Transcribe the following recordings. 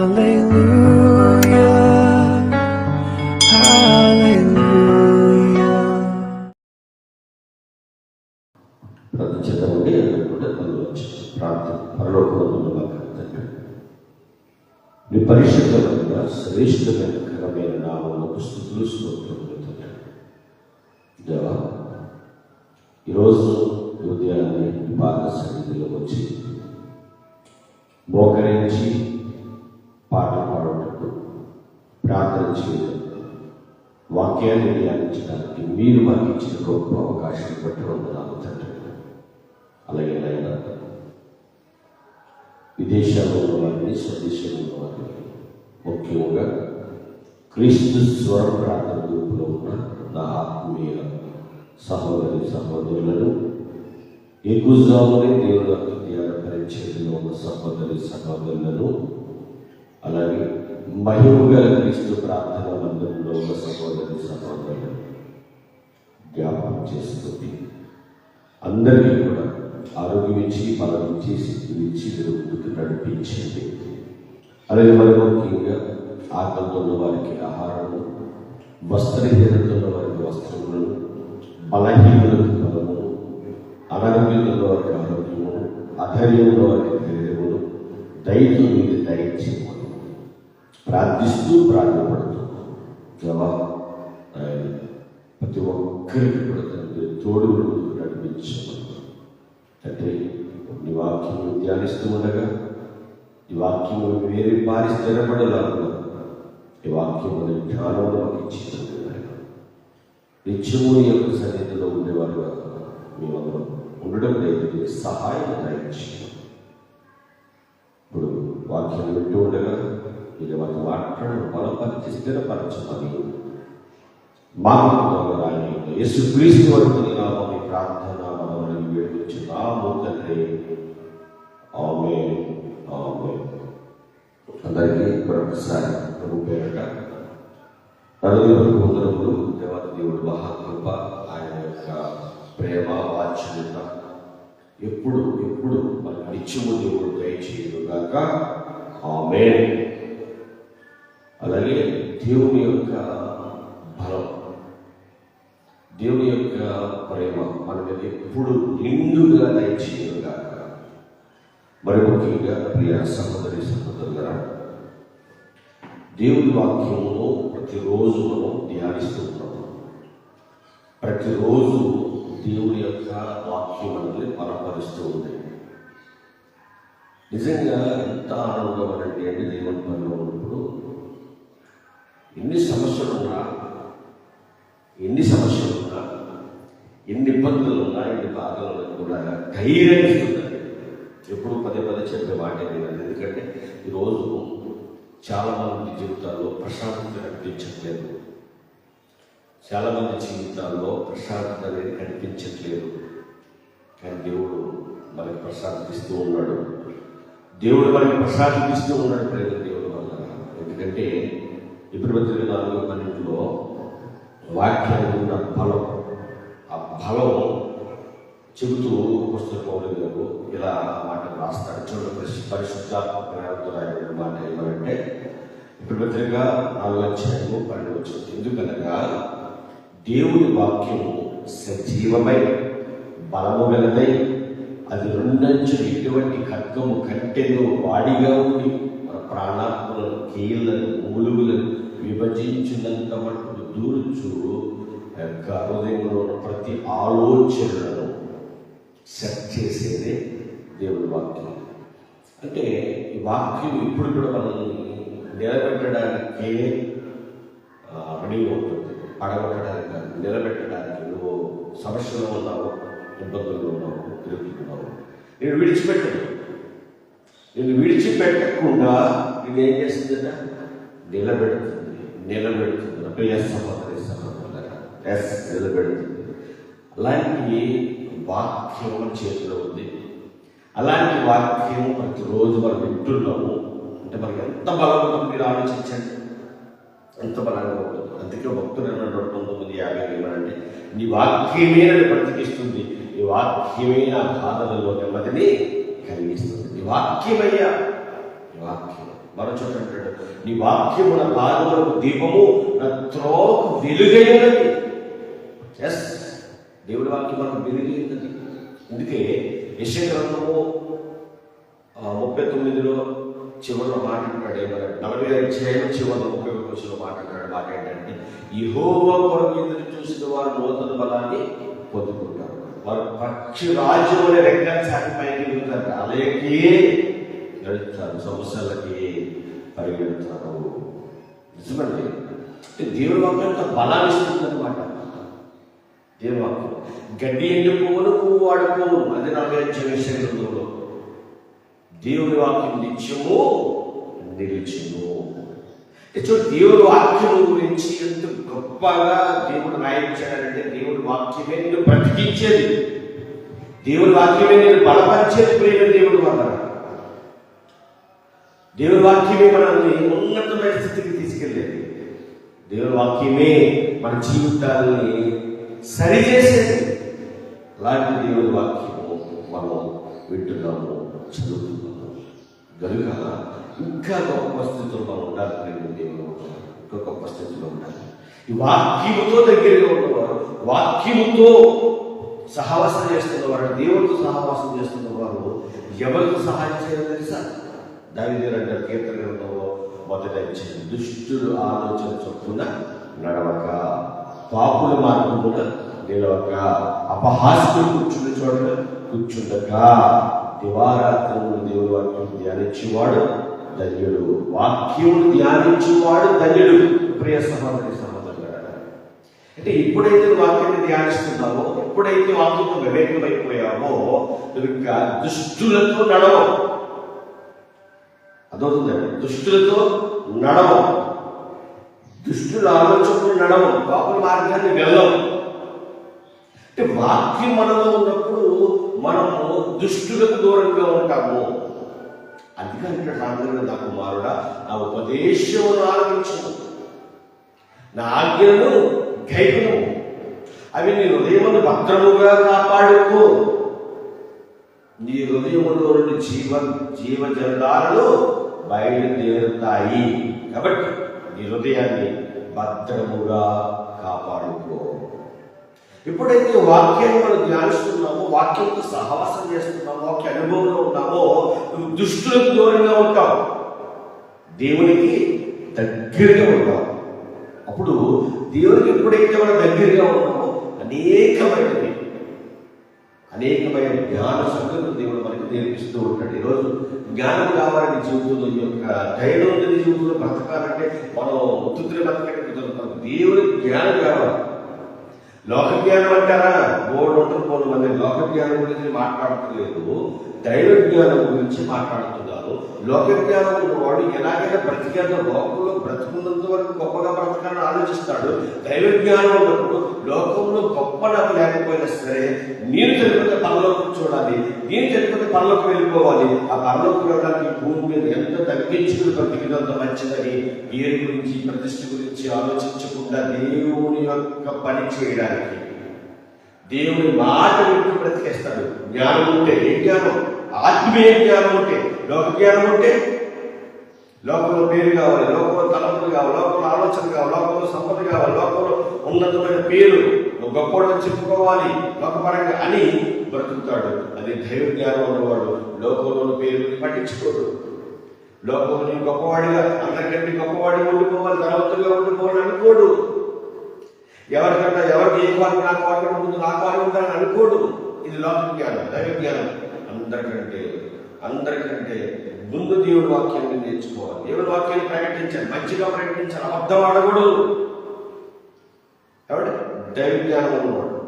మా తండ్రి మీ పరిశుద్ధమైన శ్రేష్టమైన ఘనమైన నామములకు స్థుతులు స్తోత్రములు తండ్రి. దేవా ఈరోజు ఈ ఉదయాన్నే ఈ పాద సన్నిధిలో వచ్చి మోకరించి ప్రార్థన చేయడం వాక్యాన్ని ధ్యానించడానికి మీరు మాకు ఇచ్చిన గొప్ప అవకాశం బట్టి వందనాలు తండ్రి. అలాగే నాయన విదేశాల్లో ఉన్న వారిని స్వదేశంలో ఉన్న వారిని ముఖ్యంగా క్రీస్తు స్వర ప్రార్థన గ్రూపులో ఉన్న నా ఆత్మీయ సహోదరి సహోదరులను ఎక్కువజామునే దేవుడు ధ్యాన పరిచయంలో ఉన్న సహోదరి సహోదరులను అలాగే మహిమగల క్రీస్తు ప్రార్థన మందిరంలో ఉన్న సహోదరి సహోదరులు జ్ఞాపకం చేస్తుంది అందరికీ కూడా ఆరోగ్యం ఇచ్చి బలం ఇచ్చి శక్తి ఇచ్చి మీరు ముందుకు నడిపించండి. అలాగే మరి ముఖ్యంగా ఆకలితో ఉన్న వారికి ఆహారము వస్త్రహీనత ఉన్న వారికి వస్త్రములను బలహీనులకు బలము అనారోగ్యంతో ఉన్న వారికి ఆరోగ్యము అధైర్యంలో వారికి ధైర్యములు దయతో మీరు దయచేయమని ప్రార్థిస్తూ ప్రార్థపడుతూ దేవా ఆయన ప్రతి ఒక్కరికి కూడా తండ్రి తోడు ముందుకు నడిపించమని తండ్రి నీ వాక్యం ధ్యానిస్తూ ఉండగా ఈ వాక్యం వేరే పారి స్థిరపడలాగా ఈ వాక్యం అనే జ్ఞానం మాకు ఇచ్చింది నిత్యము ఈ యొక్క సన్నిధిలో ఉండేవారుగా మేమందరం ఉండడం లేదు నీ సహాయం దయచేయమని. ఇప్పుడు వాక్యం వింటూ ఉండగా ఇది వారి మాట్లాడడం బలపరిచి స్థిరపరచమని మానవురాని యేసు క్రీస్తు వరకు నామని ప్రార్థన మనవని వేడుకొచ్చు తండ్రి ఆమె ఆమె అందరికీ మరొకసారి ప్రభు పేరట నలుగురు వందరములు దేవత మహాకృప ఆయన యొక్క ప్రేమ వాచ్యత ఎప్పుడు ఎప్పుడు మన నిత్యము దేవుడు దయచేయుగాక ఆమె అలాగే దేవుని యొక్క బలం దేవుని యొక్క ప్రేమ మన మీద ఎప్పుడు నిండుగా దయచేయగా మరి ముఖ్యంగా ప్రియ సహోదరి సహోదరులరా దేవుని వాక్యమును ప్రతిరోజు మనం ధ్యానిస్తున్నాం ప్రతిరోజు దేవుని యొక్క వాక్యం అనేది బలపరుస్తూ ఉంది. నిజంగా ఎంత ఆనందం అంటే దేవుని పనిలో ఉన్నప్పుడు. ఎన్ని సమస్యలు ఉన్నా ఎన్ని సమస్యలు ఉన్నా ఎన్ని ఇబ్బందులు ఉన్నా ఎన్ని బాధలు ఉన్నా కూడా ధైర్యం ఇస్తుందండి. ఎప్పుడు పదే పదే చెప్పే మాట ఏంటంటే ఎందుకంటే ఈరోజు చాలా మంది జీవితాల్లో ప్రశాంతత కనిపించట్లేదు. చాలా మంది జీవితాల్లో ప్రశాంతత అనేది కనిపించట్లేదు. కానీ దేవుడు మనకి ప్రశాంతిస్తూ ఉన్నాడు. దేవుడు మనకి ప్రశాంతిస్తూ ఉన్నాడు ప్రజలకి ఇప్పుడు నాలుగు పన్నెండులో వాక్యానికి ఉన్న బలం. ఆ బలం చెబుతూ పుస్తక పౌరులు గారు ఇలా మాట రాస్తాడు చూడండి పరిశుద్ధాత్మ జ్ఞానంతో రాయబడిన మాట ఏమంటే ఇప్పుడు నాలుగు అధ్యాయము పన్నెండు వచ్చింది. ఎందుకనగా దేవుని వాక్యం సజీవమై బలము గలదై అది రెండంచు ఎటువంటి ఖడ్గము కంటెను వాడిగా ఉండి మన ప్రాణాత్మలను కీళ్ళను మూలుగులను విభజించినంత మటుకు దూరుచు యొక్క హృదయంలో ఉన్న ప్రతి ఆలోచనలను సెట్ చేసేదే దేవుడి వాక్యం. అంటే ఈ వాక్యం ఇప్పుడు కూడా మనల్ని నిలబెట్టడానికే రెడీ ఉంటుంది. పడగొట్టడానికి నిలబెట్టడానికి నువ్వు సమస్యలో ఉన్నావు ఇబ్బందుల్లో ఉన్నావు తిరుగుతున్నావు. నేను విడిచిపెట్టను. నేను విడిచిపెట్టకుండా నేను ఏం చేస్తుందట? నిలబెడుతుంది నిలబెడుతుంది. అంటే ఎస్ సహోదరి సహోదరులరా ఎస్ నిలబెడుతుంది. అలాంటి వాక్యం చేతిలో ఉంది. అలాంటి వాక్యం ప్రతిరోజు మనం వింటున్నాము. అంటే మనకి ఎంత బలం ఉంటుంది మీరు ఆలోచించండి. ఎంత బలంగా ఉంటుంది అందుకే భక్తులు అన్నాడు పంతొమ్మిది యాభై ఏమనంటే నీ వాక్యమే నన్ను బ్రతికిస్తుంది నీ వాక్యమే నా బాధలలో నెమ్మదిని కలిగిస్తుంది. నీ వాక్యమయ్యా. నీ వాక్యం మరోచోట అంటాడు నీ వాక్యము నా పాదములకు దీపము నా త్రోకు వెలుగైనది. ఎస్ దేవుడి వాక్యం మనకు వెలుగైనది. అందుకే యశగ్రంథము ముప్పై తొమ్మిదిలో చివరిలో మాట్లాడాడు ఏమన్నాడు? నలభై అధ్యాయం చివరిలో ముప్పై ఒక వచ్చిన మాట్లాడాడు మాట ఏంటంటే యెహోవా కొరకు ఎదురు చూసిన వారు నూతన బలాన్ని పొందుకుంటారు. వారు పక్షి రాజ్యం అనే రెక్కలు అలాగే నడుస్తారు సమస్యలకి. పరిగెడతారు నిజమండి. అంటే దేవుడి వాక్యం అంత బలాన్ని ఇస్తుంది అనమాట దేవుడి వాక్యం. గడ్డి ఎండిపోను పువ్వు వాడిపోను అది నలభై అధ్యాయం విషయంలో దేవుని వాక్యం నిత్యము నిలిచము చూడు దేవుడి వాక్యం గురించి ఎంత గొప్పగా దేవుడు రాయించాడంటే దేవుడి వాక్యమే నేను బ్రతికించేది దేవుడి వాక్యమే నేను బలపరిచేది ప్రేమ దేవుడు వల్ల. దేవుడి వాక్యమే మనల్ని ఉన్నతమైన స్థితికి తీసుకెళ్ళేది. దేవుడి వాక్యమే మన జీవితాన్ని సరిచేసేది. అలాంటి దేవుని వాక్యము మనం వింటున్నాము చదువుతున్నాము. కనుక ఇంకా గొప్ప స్థితిలో మనం ఉండాలి ప్రేమ దేవుడు ఇంకా గొప్ప స్థితిలో ఉండాలి. ఈ వాక్యముతో దగ్గరగా ఉన్నవారు వాక్యముతో సహవాసం చేస్తున్నవారు దేవుడితో సహవాసం చేస్తున్నవారు ఎవరికి సహాయం చేయాలి తెలుసా? దావిదేవుడు అంటారు కీర్తన గ్రంథంలో మొదట ఇచ్చింది దుష్టులు ఆలోచన చొప్పున నడవక పాపుల మార్గమున నిలవక అపహాస్యం కూర్చుని చోట కూర్చుండక దివారాత్రము దేవుడు వాక్యం ధ్యానించేవాడు ధన్యుడు వాక్యం ధ్యానించేవాడు ధన్యుడు. ప్రియ సహోదరి సహోదరుడు అంటే ఎప్పుడైతే వాక్యాన్ని ధ్యానిస్తున్నావో ఎప్పుడైతే వాక్యంతో వివేకమైపోయావో నువ్వు ఇంకా దుష్టులతో నడవవు. అదవుతుందండి దుష్టులతో నడవం. దుష్టుల ఆలోచనలు నడవం. పాపల మార్గాన్ని వెళ్ళవు అంటే వాక్యం మనలో ఉన్నప్పుడు మనము దుష్టులకు దూరంగా ఉంటాము. అందుకంటే సాధారణ నా కుమారుడా నా ఉపదేశమును ఆలకించు. నా ఆజ్ఞలను గైకును అవి నీ హృదయమును భద్రముగా కాపాడుకో. నీ హృదయములో నుండి జీవ జీవ జలాలు బయలుదేరుతాయి కాబట్టి నీ హృదయాన్ని భద్రముగా కాపాడుకో. ఎప్పుడైతే వాక్యాన్ని మనం ధ్యానిస్తున్నామో వాక్యంతో సహవాసం చేస్తున్నామో వాక్య అనుభవంలో ఉన్నామో నువ్వు దుష్టులకు దూరంగా ఉంటావు. దేవునికి దగ్గరగా ఉంటావు. అప్పుడు దేవునికి ఎప్పుడైతే మనం దగ్గరగా ఉన్నామో అనేకమైనవి అనేకమైన జ్ఞాన సంగతులు దేవుడు మనకి నేర్పిస్తూ ఉంటాడు. ఈరోజు జ్ఞానం కావాలని జీవితంలో ఈ యొక్క ధైర్యం జీవితంలో బ్రతకాలంటే మనం ఉత్తుత్రి బ్రతకంటే కుదరదు దేవుడి జ్ఞానం కావాలి. లోక జ్ఞానం అంటారా బోర్డు ఉంటుంది పోను మంది లోక జ్ఞానం గురించి మాట్లాడట్లేదు. దైవ జ్ఞానం గురించి మాట్లాడుతున్నారు. లోక జ్ఞానం వాడు ఎలాగైనా బ్రతికేంత లోకంలో బ్రతుకున్నంత వరకు గొప్పగా బ్రతకాలని ఆలోచిస్తాడు. దైవ జ్ఞానం ఉన్నప్పుడు లోకంలో గొప్ప నాకు లేకపోయినా సరే నేను తెలిపితే పనులు చూడాలి. నేను తెలిపితే పనులకు వెళ్ళిపోవాలి. ఆ పనులకు వెళ్ళడానికి భూమి మీద ఎంత తగ్గించుకుని బ్రతికినంత మంచిదని పేరు గురించి ప్రతిష్ట గురించి ఆలోచించకుండా దేవుని యొక్క పని చేయడానికి. దేవుని మాట వింటూ బ్రతికేస్తాడు. జ్ఞానం ఉంటే ఏ జ్ఞానం? ఆత్మీయ జ్ఞానం ఉంటే. లోక జ్ఞానం ఉంటే? లోకంలో పేరు కావాలి. లోకంలో తలంపులు కావాలి. లోకంలో ఆలోచన కావాలి. లోకంలో సంపద కావాలి. లోకంలో ఉన్నతమైన పేరు. గొప్ప చెప్పుకోవాలి. లోకపరంగా అని బ్రతుకుతాడు అది దైవ జ్ఞానం ఉన్నవాడు. లోకంలోని పేరుని పట్టించుకోడు. లోకంలో గొప్పవాడిగా అందరికంటే గొప్పవాడిగా ఉండిపోవాలి ధనవంతుగా ఉండిపోవాలి అనుకోడు. ఎవరికన్నా ఎవరికి ఏ వారికి నాకు వారికి ముందు నాకు వారికి ఉంటారని అనుకోడు. ఇది లోక జ్ఞానం దైవ జ్ఞానం అందరికంటే అందరికంటే ముందు దేవుడి వాక్యాన్ని నేర్చుకోవాలి. దేవుడి వాక్యాన్ని ప్రకటించాలి. మంచిగా ప్రకటించాలి. అబద్ధం ఆడకూడదు. ఎవడు? దైవ జ్ఞానం ఉన్నవాడు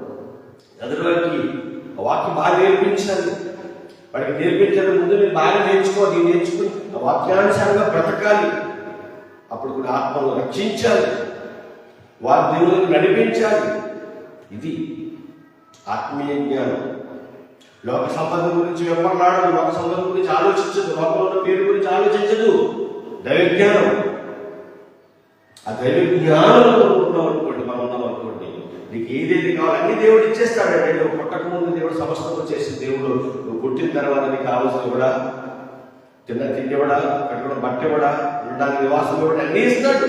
ఎదురువారికి వాక్యం బాగా నేర్పించాలి వాడికి నేర్పించడం ముందు నేను బాగా నేర్చుకోవాలి నేర్చుకుని ఆ వాక్యానుసారంగా బ్రతకాలి. అప్పుడు కూడా ఆత్మను రక్షించాలి. వారి దేవునికి నడిపించాలి. ఇది ఆత్మీయ జ్ఞానం. లోక సంబంధం గురించి వెంబడలాడదు లోక సంబంధం గురించి ఆలోచించదు లోకంలో పేరు గురించి ఆలోచించదు. దైవ జ్ఞానం ఆ దైవ జ్ఞానంలో ఉన్నాం అనుకోండి మనం ఉన్నాం అనుకోండి నీకు ఏదేది కావాలన్నీ దేవుడు ఇచ్చేస్తాడండి నువ్వు పుట్టక ముందు దేవుడు సమస్తం చేసి దేవుడు నువ్వు పుట్టిన తర్వాత నీకు కావాల్సింది కూడా తిన్న తిండి ఇవ్వడా కట్టుకున్న బట్ట ఇవ్వడా ఉండడానికి నివాసం ఇవ్వడా అన్నీ ఇస్తాడు.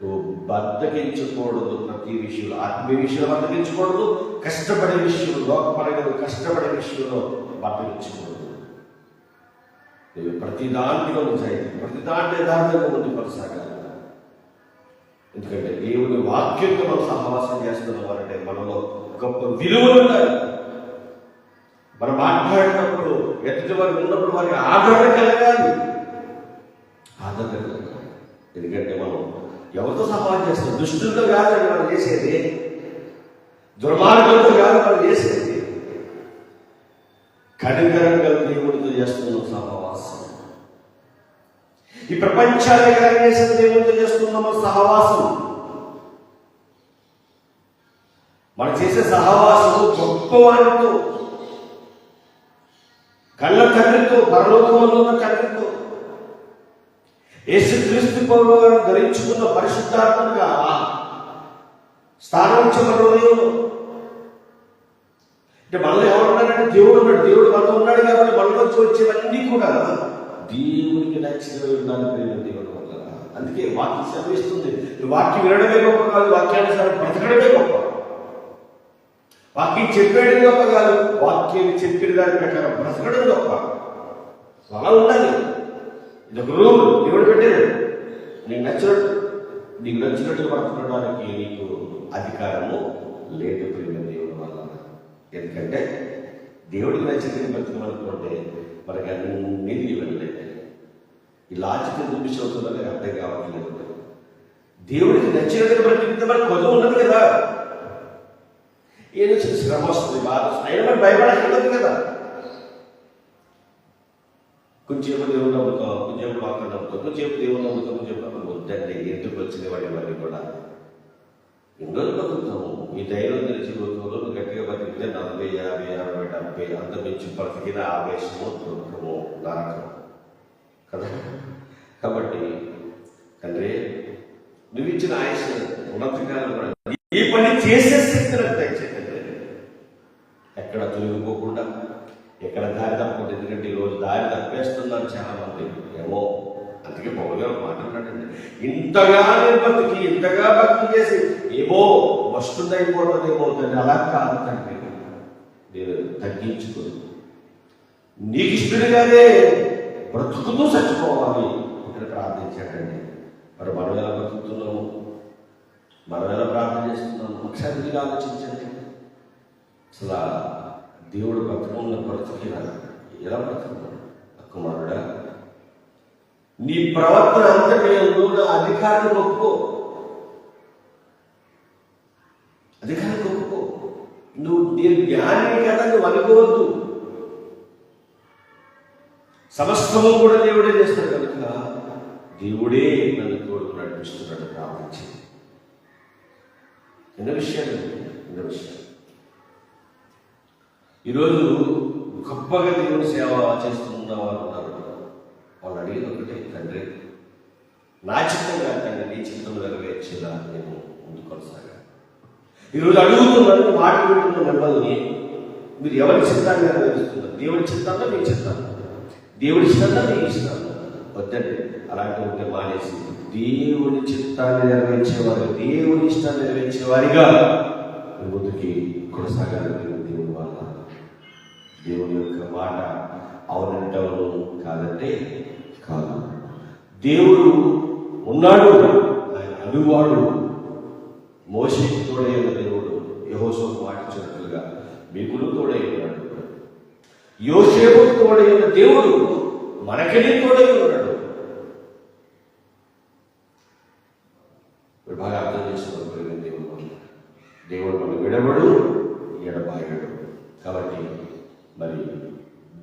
నువ్వు బద్దకించకూడదు ప్రతి విషయంలో. ఆత్మీయ విషయంలో బద్దకించకూడదు కష్టపడే విషయంలో లోకపరంగా కష్టపడే విషయంలో బద్దకించకూడదు. ప్రతి దాంట్లో నిజాయి ప్రతి దాంట్లో యథార్థంగా ముందు కొనసాగాలి. ఎందుకంటే దేవుని వాక్యంతో మనం సహవాసం చేస్తున్నాం అంటే మనలో గొప్ప విలువలు ఉండాలి మనం మాట్లాడినప్పుడు ఎదుటి వారు ఉన్నప్పుడు వారికి ఆదరణ కలగాలి. ఆదరణ కలగాలి. ఎందుకంటే మనం ఎవరితో సమాజం చేస్తాం దుష్టులతో కాదండి మనం చేసేది. దుర్మార్గంతో కాదు మనం చేసేది. కనికరంగా దేవుడితో చేస్తున్నాం సహవాసం. ఈ ప్రపంచాన్ని కలిగేసిన దేవునితో చేస్తున్నాము సహవాసం. మనం చేసే సహవాసం గొప్పవాడితో కళ్ళ తండ్రితో పరలోకంలో ఉన్న తండ్రితో యేసుక్రీస్తు పౌరు గారు ధరించుకున్న పరిశుద్ధాత్మగా స్థానించబడిన హృదయంలో అంటే మనలో ఎవరున్నాడంటే దేవుడు ఉన్నాడు. దేవుడు మనలో ఉన్నాడు కాబట్టి మనలోంచి వచ్చేవన్నీ కూడా దేవునికి నచ్చిన ఉండాలి ప్రేమ దేవుడు వల్ల అందుకే వాక్యం శ్రమిస్తుంది వాక్యం వినడమే గొప్ప కాదు వాక్యానుసారం బ్రతకడమే గొప్ప. వాక్యం చెప్పేది గొప్ప కాదు వాక్యాన్ని చెప్పిన దాని ప్రకారం బ్రతకడం గొప్ప. అలా ఉండాలి. ఇది ఒక రూల్ దేవుడు పెట్టేది. నీకు నచ్చినట్టు నీకు నచ్చినట్టు బ్రతకడానికి నీకు అధికారము లేదు ప్రేమ దేవుడు వల్ల ఎందుకంటే దేవుడికి నచ్చినట్టు బ్రతకమనుకుంటే మనకి అన్ని వెళ్ళలేదు ఈ లాజికల్ నిమిషం అవుతుందో నాకు అర్థం కావట్లేదు. దేవుడికి నచ్చినట్టుగా బ్రతికితే మనకు కొద్ది ఉన్నది కదా. ఏదో శ్రమ వస్తుంది బాధ వస్తుంది. అయినా మరి భయపడక్కర్లేదు కదా? కొంచెంసేపు దేవుడు నమ్ముతాం కొంచెంసేపు వాక్యం నమ్ముతాం కొంచెంసేపు దేవుడు నమ్ముతాం కొంచెంసేపు అక్కడ వద్దండి ఎందుకు వచ్చింది వాడి ఇవన్నీ కూడా? ఎన్ని రోజులు బతుకుతాము. ఈ దైనందిన తెలిసి రోజులు గట్టిగా బతికితే నలభై యాభై అరవై డెబ్బై అంత మించి బ్రతికిన ఆవేశము దుఃఖము నరకం కదా? కాబట్టి తండ్రి నువ్వు ఇచ్చిన ఆయుష్ ఉన్నతకాలం ఈ పని చేసే శక్తి నాకు దయచేయండి ఎక్కడ తొలగిపోకుండా ఎక్కడ దారి తప్పకుండా ఎందుకంటే ఈరోజు దారి తప్పేస్తున్నారు చాలా మంది ఏమో అందుకే పౌరు గారు మాట్లాడండి ఇంతగా నేను బతికి ఇంతగా భక్తి చేసి ఏమో వస్తుందైపోతుందేమో తండ్రి అలా కాదు తండ్రి. నేను తగ్గించుకోను. నీకు ఇష్టడిగానే బ్రతుకుతూ చచ్చిపోవాలి ఇక్కడ ప్రార్థించాడండి. మరి మనం ఎలా బ్రతుకుతున్నాము? మనం ఎలా ప్రార్థన చేస్తున్నాము? ఒకసారి మీరు ఆలోచించండి. అసలు దేవుడు బ్రతకంలో బ్రతికినా ఎలా? బ్రతుకున్నాడు కుమారుడా నీ ప్రవర్తన అంతటి నా అధికారం ఒప్పుకో. అధికారం ఒప్పుకో. నువ్వు నేను జ్ఞాని కదా నువ్వు అనుకోవద్దు. సమస్తము కూడా దేవుడే చేస్తాడు కనుక దేవుడే నన్ను తోడు నడిపిస్తున్నాడు ప్రార్థించి ఎన్న విషయాలు ఎన్న విషయాలు ఈరోజు గొప్పగా దేవుని సేవ చేస్తున్న వారు వాళ్ళు అడిగేది ఒకటే తండ్రి నా చిత్తం కాదు తండ్రి నీ చిత్తం నెరవేర్చేలా నేను ముందు కొనసాగా ఈరోజు అడుగుతున్నాను మాట వింటున్న మిమ్మల్ని మీరు ఎవరి చిత్తాన్ని నెరవేరుస్తున్నారు? దేవుడి చిత్తాన్ని మీ చిత్తాన్ని? దేవుడి ఇష్టాన్ని మీ ఇష్టం వద్దండి అలాంటి ఉంటే మానేసి దేవుని చిత్తాన్ని నెరవేర్చేవారు దేవుని ఇష్టాన్ని నెరవేర్చేవారిగా ముందుకి కొనసాగాలి దేవుని వల్ల దేవుని యొక్క మాట అవునంటే కాదంటే కాదు. దేవుడు ఉన్నాడు. ఆయన అనువాడు మోషేకి తోడైన దేవుడు యహోసోకు మాటించినట్లుగా మీకు తోడై ఉన్నాడు. యోసేపు తోడైన దేవుడు మనకనే తోడై ఉన్నాడు. బాగా అర్థం చేసుకోవాలి దేవుడు దేవుడు మనం విడబడు ఎడబాయడు కాబట్టి మరి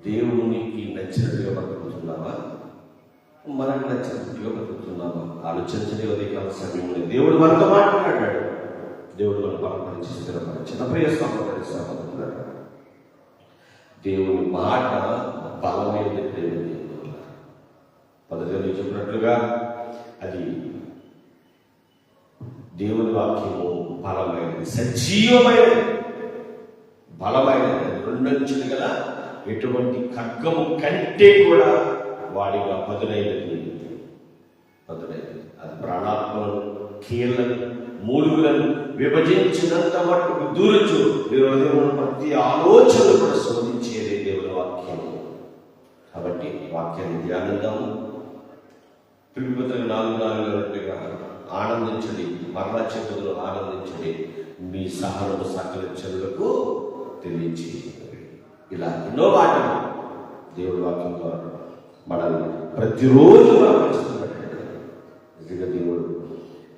దేవునికి నచ్చినట్టుగా బ్రతుకుతున్నావా మనకు నచ్చినట్టుగా బ్రతుకుతున్నావా ఆలోచించని ఉదయకాల సమయంలో దేవుడు మనతో మాట్లాడాడు. దేవుడు మన పరపరించి స్థిరపరిచిన ప్రియ సహోదరి సహోదరులారా దేవుని మాట బలమైన ప్రేమ దేవుడు. చెప్పినట్లుగా అది దేవుని వాక్యము బలమైనది సజీవమైనది. బలమైనది. రెండంచులు గల ఎటువంటి ఖడ్గము కంటే కూడా వాడిగా పదునైనది పదునైనది అది ప్రాణాత్మలను కీళ్ళను మూలుగులను విభజించినంత మటుకు దూరచు. మీ హృదయంలో ప్రతి ఆలోచన కూడా శోధించేది దేవుని వాక్యం. కాబట్టి వాక్యాన్ని ధ్యానిద్దాము. పిలుపుతులకు నాలుగు నాలుగు అన్నట్టుగా ఆనందించండి మరలా చెప్పులు ఆనందించండి. మీ సహనము సకల చెరులకు తెలియచేయండి. ఇలా ఎన్నో మాటలు దేవుడు వాక్యం ద్వారా మనల్ని ప్రతిరోజు బలపరుస్తున్నాడు నిజంగా దేవుడు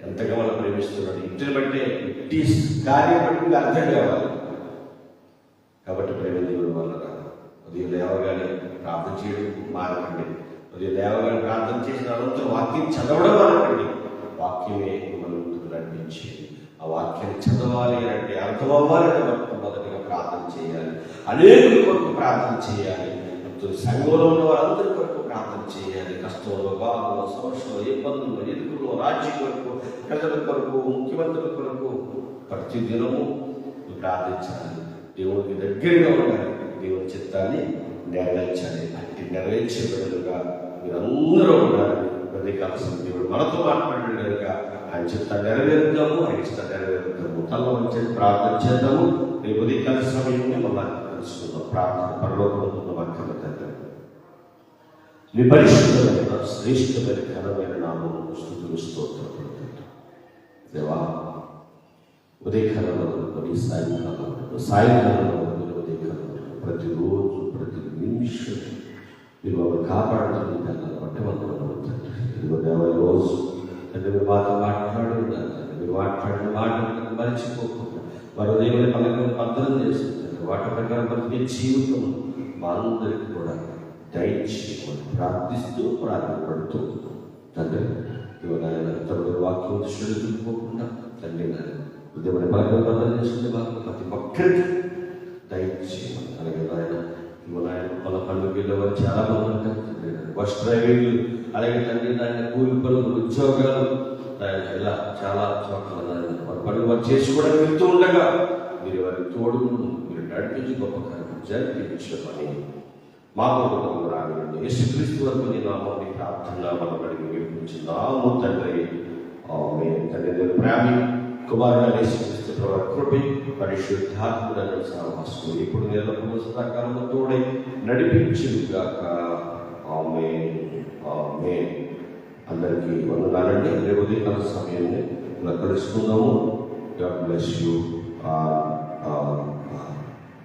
ఎంతగా మనం ప్రేమిస్తున్నాడు ఇంటిని బట్టే ఇంటి కార్యం బట్టి అర్థం కావాలి. కాబట్టి ప్రేమ దేవుడు వల్ల ఉదయం లేవగానే ప్రార్థన చేయడం మారకండి. ఉదయం లేవగానే ప్రార్థన చేసిన అనంతరం వాక్యం చదవడం మారకండి. వాక్యమే మనం ముందుకు నడిపించేది. ఆ వాక్యాన్ని చదవాలి అంటే అర్థం అవ్వాలంటే చేయాలి. అనేకుల కొరకు ప్రార్థన చేయాలి. సంఘంలో ఉన్న వారందరి కొరకు ప్రార్థన చేయాలి. కష్టంలో బాధలో సమస్యలో ఇబ్బందులు ఎదుగులో రాజ్యం కొరకు ప్రజల కొరకు ముఖ్యమంత్రుల కొరకు ప్రతి దినము ప్రార్థించాలి. దేవునికి దగ్గరగా ఉండాలి. దేవుని చిత్తాన్ని నెరవేర్చాలి. అంటే నెరవేర్చే బిడ్డలుగా మీరందరూ ఉండాలి. ప్రతి కాలసిన దేవుడు మనతో మాట్లాడలేదుగా ఆయన చిత్త నెరవేరుద్దాము ఆయన ఇష్ట నెరవేరుద్దాము. తల్ల వచ్చి ప్రార్థన చేద్దాము. ఉదయకాల సమయంలో మళ్ళీ కలుసుకుందాం ప్రార్థన పరలోకం వాక్యం తండ్రి మీ పరిశుద్ధమైన శ్రేష్టమైన ఘనమైన నామము స్థుతులు స్తోత్రం దేవా ఉదయకాలం మొదలుకొని సాయంకాలం వరకు సాయంకాలం మొదలుకొని ఉదయకాలం వరకు ప్రతిరోజు ప్రతి నిమిషం మీరు మమ్మల్ని కాపాడుతుంది దాన్ని బట్టి వందలు ఇదిగో దేవ ఈ రోజు తండ్రి మీరు మాతో మాట్లాడి ఉన్నారు తండ్రి మీరు మాట్లాడిన మాటలను మర్చిపోకుండా మరో దేవుని పలకలను భద్రం చేస్తుంటారు వాటి ప్రకారం బతికే జీవితం మా కూడా దయచేయమని ప్రార్థిస్తూ ప్రార్థపడుతూ తండ్రి ఇదిగో తమ వాక్యం దృష్టిలో చూపుకోకుండా తండ్రి నాయన ఉద్యమని పలకలను భద్రం చేసుకునే వాక్యం ప్రతి ఒక్కరికి దయచేయమని అలాగే నాయన ఇదిగో మన పండుగ వారు చాలా మంది ఉంటారు తండ్రి నాయన. బస్ డ్రైవింగ్లు అలాగే తండ్రి నాయన కూలి పనులు ఉద్యోగాలు ఇలా చాలా చోట్ల నాయన పనులు వారు చేసి వెళ్తూ ఉండగా మీరు వారి తోడు మీరు నడిపించి గొప్ప కార్యం జరిపించమని మా ప్రభుత్వం రాగండి యేసుక్రీస్తు వరకు నేను నామని ప్రార్థన మనం అడిగి వేపించున్నాము తండ్రి. ఆమె తండ్రి ప్రేమి కుమారుడు యేసుక్రీస్తు ప్రభు కృపి పరిశుద్ధాత్ముడైన సహవాసం ఇప్పుడు నేను సదాకాలంలో తోడై నడిపించుగాక ఆమె ఆమె అందరికీ వందనాలండి రేపు ఉదయం సమయాన్ని ఇలా కలుసుకుందాము గాడ్ బ్లెస్ యూ